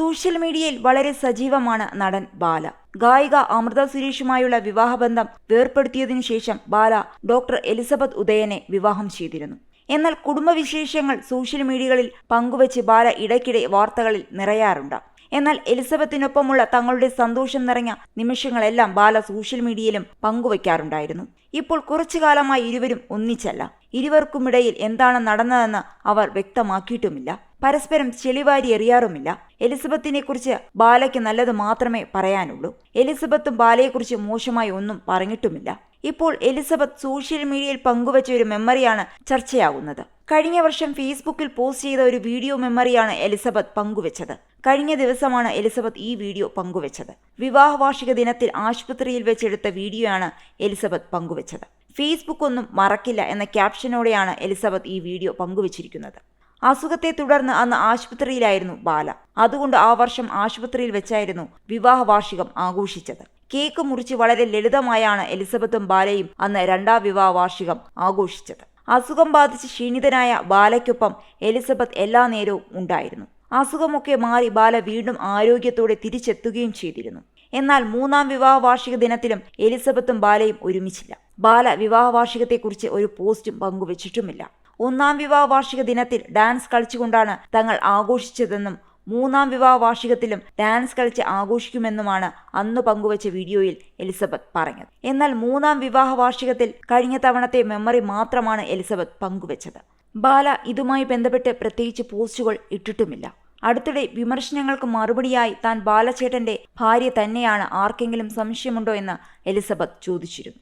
Social മീഡിയയിൽ വളരെ സജീവമാണ് നടൻ ബാല. ഗായിക അമൃത സുരേഷുമായുള്ള വിവാഹബന്ധം വേർപ്പെടുത്തിയതിനു ശേഷം ബാല ഡോക്ടർ എലിസബത്ത് ഉദയനെ വിവാഹം ചെയ്തിരുന്നു. എന്നാൽ കുടുംബവിശേഷങ്ങൾ സോഷ്യൽ മീഡിയകളിൽ പങ്കുവച്ച് ബാല ഇടയ്ക്കിടെ വാർത്തകളിൽ നിറയാറുണ്ട്. എന്നാൽ എലിസബത്തിനൊപ്പമുള്ള തങ്ങളുടെ സന്തോഷം നിറഞ്ഞ നിമിഷങ്ങളെല്ലാം ബാല സോഷ്യൽ മീഡിയയിലും പങ്കുവയ്ക്കാറുണ്ടായിരുന്നു. ഇപ്പോൾ കുറച്ചു കാലമായി ഇരുവരും ഒന്നിച്ചല്ല. ഇരുവർക്കുമിടയിൽ എന്താണ് നടന്നതെന്ന് അവർ വ്യക്തമാക്കിയിട്ടുമില്ല. പരസ്പരം ചെളിവാരി എറിയാറുമില്ല. എലിസബത്തിനെ കുറിച്ച് ബാലയ്ക്ക് നല്ലത് മാത്രമേ പറയാനുള്ളൂ. എലിസബത്തും ബാലയെക്കുറിച്ച് മോശമായി ഒന്നും പറഞ്ഞിട്ടുമില്ല. ഇപ്പോൾ എലിസബത്ത് സോഷ്യൽ മീഡിയയിൽ പങ്കുവച്ച ഒരു മെമ്മറിയാണ് ചർച്ചയാകുന്നത് കഴിഞ്ഞ വർഷം ഫേസ്ബുക്കിൽ പോസ്റ്റ് ചെയ്ത ഒരു വീഡിയോ മെമ്മറിയാണ് എലിസബത്ത് പങ്കുവച്ചത്. കഴിഞ്ഞ ദിവസമാണ് എലിസബത്ത് ഈ വീഡിയോ പങ്കുവച്ചത്. വിവാഹ വാർഷിക ദിനത്തിൽ ആശുപത്രിയിൽ വെച്ചെടുത്ത വീഡിയോയാണ് എലിസബത്ത് പങ്കുവച്ചത്. ഫേസ്ബുക്ക് ഒന്നും മറക്കില്ല എന്ന ക്യാപ്ഷനോടെയാണ് എലിസബത്ത് ഈ വീഡിയോ പങ്കുവച്ചിരിക്കുന്നത്. അസുഖത്തെ തുടർന്ന് അന്ന് ആശുപത്രിയിലായിരുന്നു ബാല. അതുകൊണ്ട് ആ വർഷം ആശുപത്രിയിൽ വെച്ചായിരുന്നു വിവാഹ വാർഷികം ആഘോഷിച്ചത്. കേക്ക് മുറിച്ച് വളരെ ലളിതമായാണ് എലിസബത്തും ബാലയും അന്ന് രണ്ടാം വിവാഹ വാർഷികം ആഘോഷിച്ചത്. അസുഖം ബാധിച്ച് ക്ഷീണിതനായ ബാലയ്ക്കൊപ്പം എലിസബത്ത് എല്ലാ നേരവും ഉണ്ടായിരുന്നു. അസുഖമൊക്കെ മാറി ബാല വീണ്ടും ആരോഗ്യത്തോടെ തിരിച്ചെത്തുകയും ചെയ്തിരുന്നു. എന്നാൽ മൂന്നാം വിവാഹ വാർഷിക ദിനത്തിലും എലിസബത്തും ബാലയും ഒരുമിച്ചില്ല. ബാല വിവാഹ വാർഷികത്തെക്കുറിച്ച് ഒരു പോസ്റ്റും പങ്കുവച്ചിട്ടുമില്ല. ഒന്നാം വിവാഹ വാർഷിക ദിനത്തിൽ ഡാൻസ് കളിച്ചുകൊണ്ടാണ് തങ്ങൾ ആഘോഷിച്ചതെന്നും മൂന്നാം വിവാഹ വാർഷികത്തിലും ഡാൻസ് കളിച്ച് ആഘോഷിക്കുമെന്നുമാണ് അന്ന് പങ്കുവച്ച വീഡിയോയിൽ എലിസബത്ത് പറഞ്ഞത്. എന്നാൽ മൂന്നാം വിവാഹ വാർഷികത്തിൽ കഴിഞ്ഞ തവണത്തെ മെമ്മറി മാത്രമാണ് എലിസബത്ത് പങ്കുവച്ചത്. ബാല ഇതുമായി ബന്ധപ്പെട്ട് പ്രത്യേകിച്ച് പോസ്റ്റുകൾ ഇട്ടിട്ടുമില്ല. അടുത്തിടെ വിമർശനങ്ങൾക്ക് മറുപടിയായി താൻ ബാലചേട്ടന്റെ ഭാര്യ തന്നെയാണ് ആർക്കെങ്കിലും സംശയമുണ്ടോ എന്ന് എലിസബത്ത് ചോദിച്ചിരുന്നു.